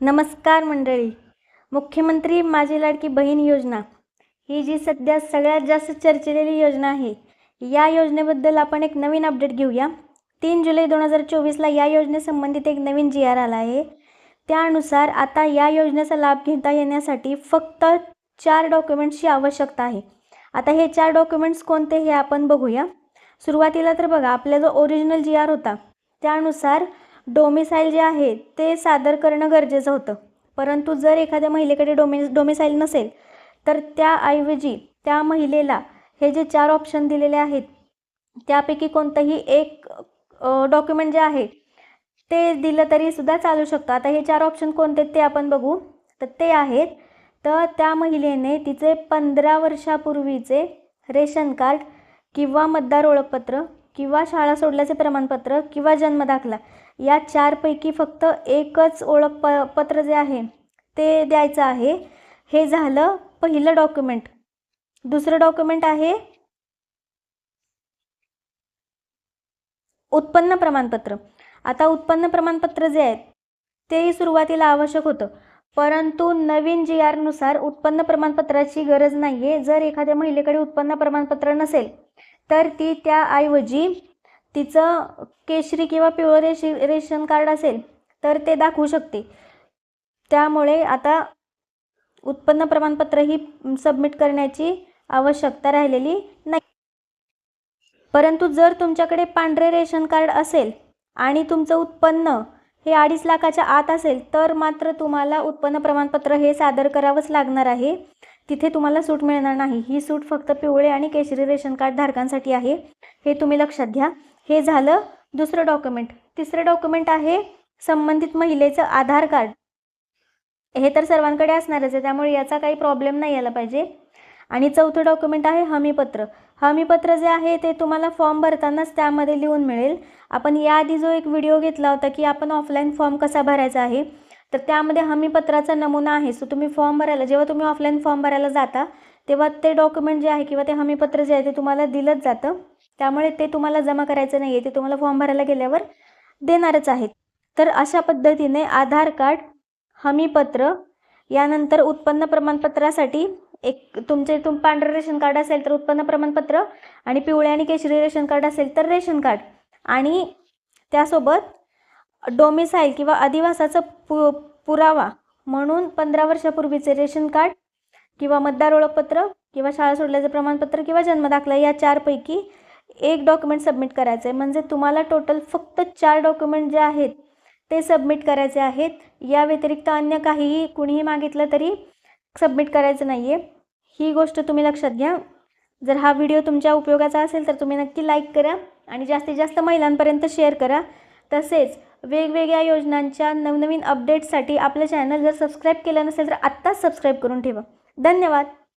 नमस्कार मंडळी. मुख्यमंत्री माझी लाडकी बहीण योजना. ही जी सध्या सगळ्यात जास्त चर्चेलेली योजना आहे या योजनेबद्दल आपण एक नवीन अपडेट घेऊया. तीन जुलै दोन हजार चोवीसला या योजनेसंबंधित एक नवीन जी आर आला आहे. त्यानुसार आता या योजनेचा लाभ घेता येण्यासाठी फक्त चार डॉक्युमेंट्सची आवश्यकता आहे. आता हे चार डॉक्युमेंट्स कोणते हे आपण बघूया. सुरुवातीला तर बघा आपला जो ओरिजिनल जी आर होता त्यानुसार डोमिसाईल जे आहे ते सादर करणं गरजेचं होतं. परंतु जर एखाद्या महिलेकडे डोमि डोमिसाईल नसेल तर त्याऐवजी त्या महिलेला हे जे चार ऑप्शन दिलेले आहेत त्यापैकी कोणतंही एक डॉक्युमेंट जे आहे ते दिलं तरी सुद्धा चालू शकतं. आता हे चार ऑप्शन कोणते आहेत ते आपण बघू. तर ते आहेत तर त्या महिलेने तिचे पंधरा वर्षापूर्वीचे रेशन कार्ड किंवा मतदार ओळखपत्र किंवा शाळा सोडल्याचे प्रमाणपत्र किंवा जन्मदाखला या चारपैकी फक्त एकच ओळख प पत्र जे आहे ते द्यायचं आहे. हे झालं पहिलं डॉक्युमेंट दुसरं डॉक्युमेंट आहे उत्पन्न प्रमाणपत्र. आता उत्पन्न प्रमाणपत्र जे आहे तेही सुरुवातीला आवश्यक होतं. परंतु नवीन जी आरनुसार उत्पन्न प्रमाणपत्राची गरज नाही आहे जर एखाद्या महिलेकडे उत्पन्न प्रमाणपत्र नसेल तर ती त्याऐवजी तिचं केशरी किंवा पिवळं रेशी रेशन कार्ड असेल तर ते दाखवू शकते. त्यामुळे आता उत्पन्न प्रमाणपत्र ही सबमिट करण्याची आवश्यकता राहिलेली नाही. परंतु जर तुमच्याकडे पांढरे रेशन कार्ड असेल आणि तुमचं उत्पन्न हे अडीच लाखाच्या आत असेल तर मात्र तुम्हाला उत्पन्न प्रमाणपत्र हे सादर करावंच लागणार आहे. तिथे तुम्हाला सूट मिळणार नाही. ही सूट फक्त पिवळे आणि केशरी रेशन कार्ड धारकांसाठी आहे. हे तुम्ही लक्षात घ्या. हे झालं दुसरं डॉक्युमेंट. तिसरं डॉक्युमेंट आहे संबंधित महिलेचं आधार कार्ड. हे तर सर्वांकडे असणारच आहे त्यामुळे याचा काही प्रॉब्लेम नाही यायला पाहिजे. आणि चौथं डॉक्युमेंट आहे हमीपत्र. हमीपत्र जे आहे ते तुम्हाला फॉर्म भरतानाच त्यामध्ये लिहून मिळेल. आपण याआधी जो एक व्हिडिओ घेतला होता की आपण ऑफलाईन फॉर्म कसा भरायचा आहे तर त्यामध्ये हमीपत्राचा नमुना आहे. सो तुम्ही फॉर्म भरायला जेव्हा तुम्ही ऑफलाईन फॉर्म भरायला जाता तेव्हा ते डॉक्युमेंट जे आहे किंवा ते हमीपत्र जे आहे ते तुम्हाला दिलंच जातं. त्यामुळे ते तुम्हाला जमा करायचं नाही आहे ते तुम्हाला फॉर्म भरायला गेल्यावर देणारच आहेत. तर अशा पद्धतीने आधार कार्ड हमीपत्र यानंतर उत्पन्न प्रमाणपत्रासाठी एक तुमचे तुम पांढरं रेशन कार्ड असेल तर उत्पन्न प्रमाणपत्र आणि पिवळे आणि केशरी रेशन कार्ड असेल तर रेशन कार्ड. आणि त्यासोबत डोमिसाईल किंवा अधिवासाचा पु पुरावा. म्हणून पंधरा वर्षापूर्वीचे रेशन कार्ड किंवा मतदार ओळखपत्र किंवा शाळा सोडल्याचं प्रमाणपत्र किंवा जन्मदाखला या चारपैकी एक डॉक्युमेंट सबमिट करायचं आहे म्हणजे तुम्हाला टोटल फक्त चार डॉक्युमेंट जे आहेत ते सबमिट करायचे आहेत. या व्यतिरिक्त अन्य काहीही कुणीही मागितलं तरी सबमिट करायचं नाही आहे ही गोष्ट तुम्ही लक्षात घ्या. जर हा व्हिडिओ तुमच्या उपयोगाचा असेल तर तुम्ही नक्की लाईक करा आणि जास्तीत जास्त महिलांपर्यंत शेअर करा. तसेच वेगवेगळ्या योजनांच्या नवनवीन अपडेट्ससाठी आपलं चॅनल जर सबस्क्राईब केलं नसेल तर आत्ताच सबस्क्राईब करून ठेवा. धन्यवाद.